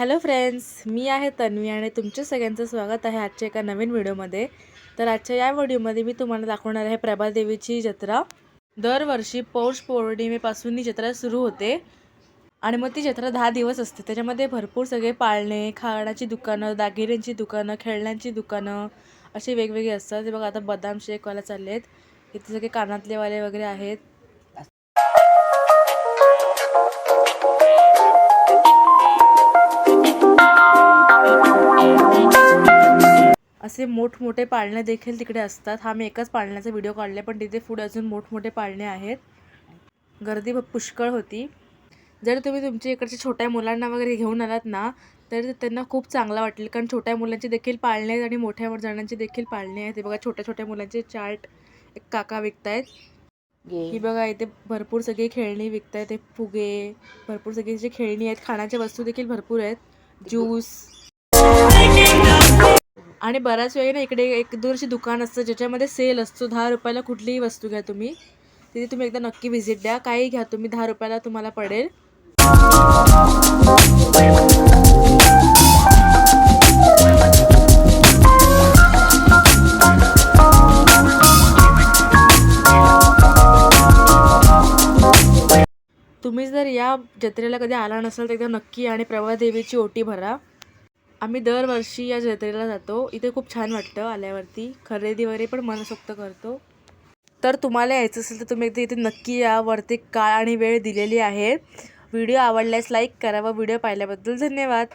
Hello friends मी आहे तन्वी आणि तुमच्या सगळ्यांचं स्वागत आहे आजच्या एका नवीन व्हिडिओमध्ये. तर आजच्या या व्हिडिओमध्ये मी तुम्हाला दाखवणार आहे प्रभादेवीची जत्रा. दरवर्षी पौष पौर्णिमेपासून ही जत्रा सुरू होते आणि मग ती जत्रा दहा दिवस असते. त्याच्यामध्ये भरपूर सगळे पाळणे खाण्याची दुकानं दागिन्यांची दुकानं खेळण्यांची दुकानं असे वेगवेगळे असतात. ते बघा आता बदाम शेकवाला चालले आहेत इथे सगळे कानातलेवाले वगैरे आहेत. असे मोठमोठे पाळणे देखील तिकडे असतात. हा मी एकाच पाळण्याचा व्हिडिओ काढला पण तिथे पुढे अजून मोठमोठे पाळणे आहेत. गर्दी पुष्कळ होती. जर तुम्ही तुमच्या इकडच्या छोट्या मुलांना वगैरे घेऊन आलात ना तर त्यांना खूप चांगला वाटेल. कारण छोट्या मुलांचे देखील पाळणे आहेत आणि मोठ्या जणांचे देखील पाळणे आहेत. हे बघा छोट्या छोट्या मुलांचे चार्ट एक काका विकतायत. ही बघा इथे भरपूर सगळी खेळणी विकतायत. फुगे भरपूर सगळी जी खेळणी आहेत खाण्याच्या वस्तू देखील भरपूर आहेत. ज्यूस आणि बऱ्याच वेळी ना इकडे एक दोन दुकान असतं ज्याच्यामध्ये सेल असतो. दहा रुपयाला कुठलीही वस्तू घ्या तुम्ही. तिथे तुम्ही एकदा नक्की व्हिजिट द्या. काही घ्या तुम्ही दहा रुपयाला तुम्हाला पडेल. तुम्ही जर या जत्रेला कधी आला नसाल तर एकदा नक्की आणि प्रभादेवीची ओटी भरा. आम्ही दरवर्षी या जत्रेला जातो. इथे खूप छान वाटतं आल्यावरती. खरेदी वगैरे पण मनसोक्त करतो. तर तुम्हाला यायचं असेल तर तुम्ही एकदा इथे नक्की या. वरती काळ आणि वेळ दिलेली आहे. व्हिडिओ आवडल्यास लाईक करा व व्हिडिओ पाहिल्याबद्दल धन्यवाद.